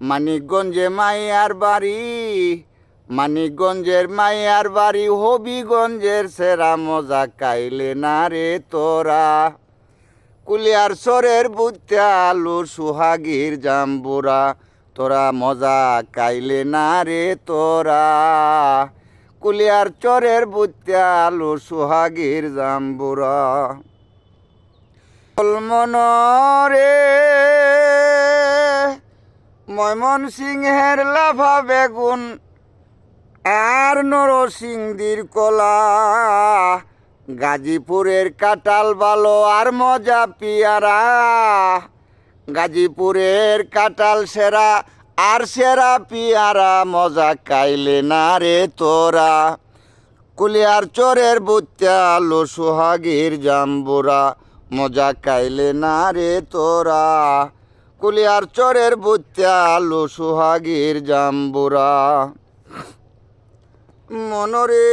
মানিকগঞ্জে মাইয়ার বাড়ি, মানিকগঞ্জের মাইয়ার বাড়ি, হবিগঞ্জের সেরা মজা কাইলে না রে তোরা। কুলিয়ার সরের বুতে আলু, সুহাগির জাম্বুরা, তোরা মজা কাইলে না রে তোরা। কুলিয়ার চরের বুতে আলু, সুহাগির জাম্বুরা। মনরে ময়মন সিংহের লাফা বেগুন, আর নরসিংদীর কলা। গাজীপুরের কাটাল বালো আর মজা পিয়ারা। গাজীপুরের কাটাল সেরা আর সেরা পিয়ারা, মজা কাইলে না রে তোরা। কুলিয়ার চোরের বুত্যা আলো সোহাগীর জাম্বুরা, মজা কাইলে না রে তোরা। কুলিয়ার চরের বুত্যা আলো সোহাগীর জাম্বুরা। মনরে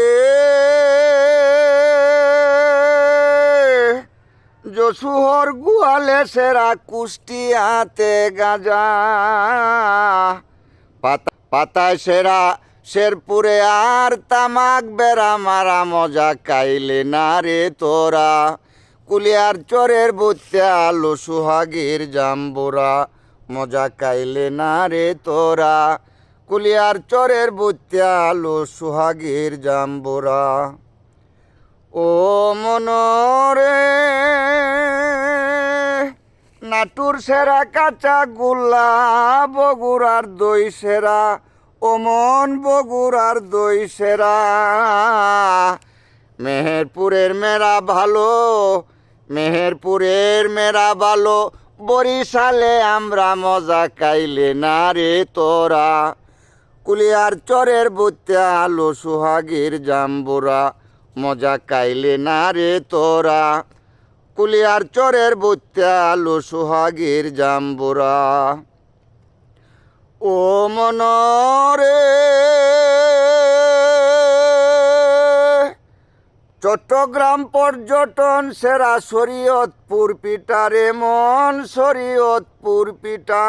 যশুহর গুয়ালে সেরা কুষ্টিয়াতে গাজা। পাতা পাতায় সেরা শেরপুরে আর তামাক বেড়া মারা মজা কাইলে না রে তোরা। কুলিয়ার চরের বুতে আলো সুহাগীর জাম্বুরা। মজা কাইলে না রে তোরা। কুলিয়ার চরের বুতে আলো সুহাগীর জাম্বুরা। ও মনরে, নাটুর সেরা কাঁচা গুল্লা বগুড়ার দই সেরা। ওমন বগুড়ার দই সেরা। মেহেরপুরের মেরা ভালো মেহেরপুরের মেরা ভালো বরিশালে আমরা মজা কাইলে না রে তোরা? কুলিয়ার চরের বুতে আলো সুহাগীর জাম্বুরা, মজা কাইলে না রে তোরা? কুলিয়ার চরের বুতে আলো সুহাগীর জাম্বুরা। ও মনরে চট্টগ্রাম পর্যটন সেরা শরীয়তপুর পিটারে মন, শরীয়তপুর পিটা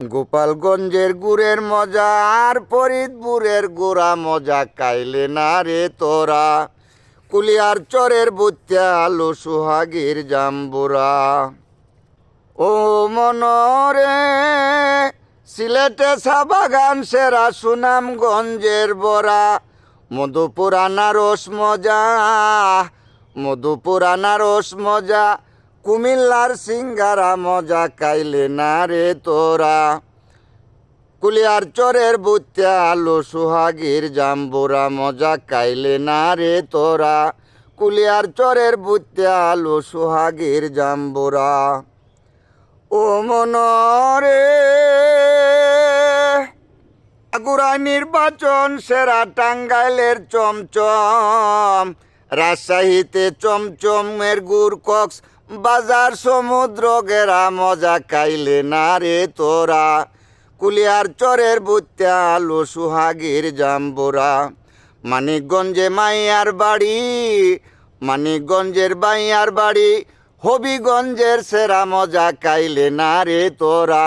গোপালগঞ্জের গুড়ের মজা আর ফরিদপুরের গোড়া মজা কাইলে না রে তোরা। কুলিয়ার চরের বুতে আলো সুহাগীর জাম্বুরা। ও মনরে, সিলেটে সাবাগান সেরা সুনামগঞ্জের বরা মধুপুর আনারস মজা মধুপুর আনারস মজা, কুমিল্লার সিঙ্গারা মজা কাইলে না রে তোরা। কুলিয়ার চরের বুতে আলো, সুহাগীর জাম্বুরা মজা কাইলে না রে তোরা। কুলিয়ার চরের বুতে আলো, সুহাগীর জাম্বুরা। ও মনরে আগুরা নির্বাচন, সেরা টাঙ্গাইলের চমচম। রাজশাহীতে চমচমের গুড় কক্স বাজার সমুদ্র গেরা মজা কাইলে না রে তোরা। কুলিয়ার চরের বুতে আলো, সুহাগীর জাম্বুরা। মানিকগঞ্জে মাইয়ার বাড়ি, মানিকগঞ্জের বাইয়ার বাড়ি। হবিগঞ্জের সেরা মজা কাইলে না রে তোরা।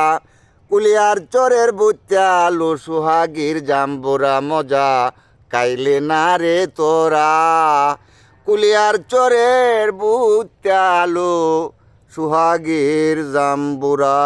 কুলিয়ার চরের বুত্যা আলু সুহাগীর জাম্বুরা, মজা, কাইলে না রে তোরা? কুলিয়ার চরের আলু সুহাগীর জাম্বুরা।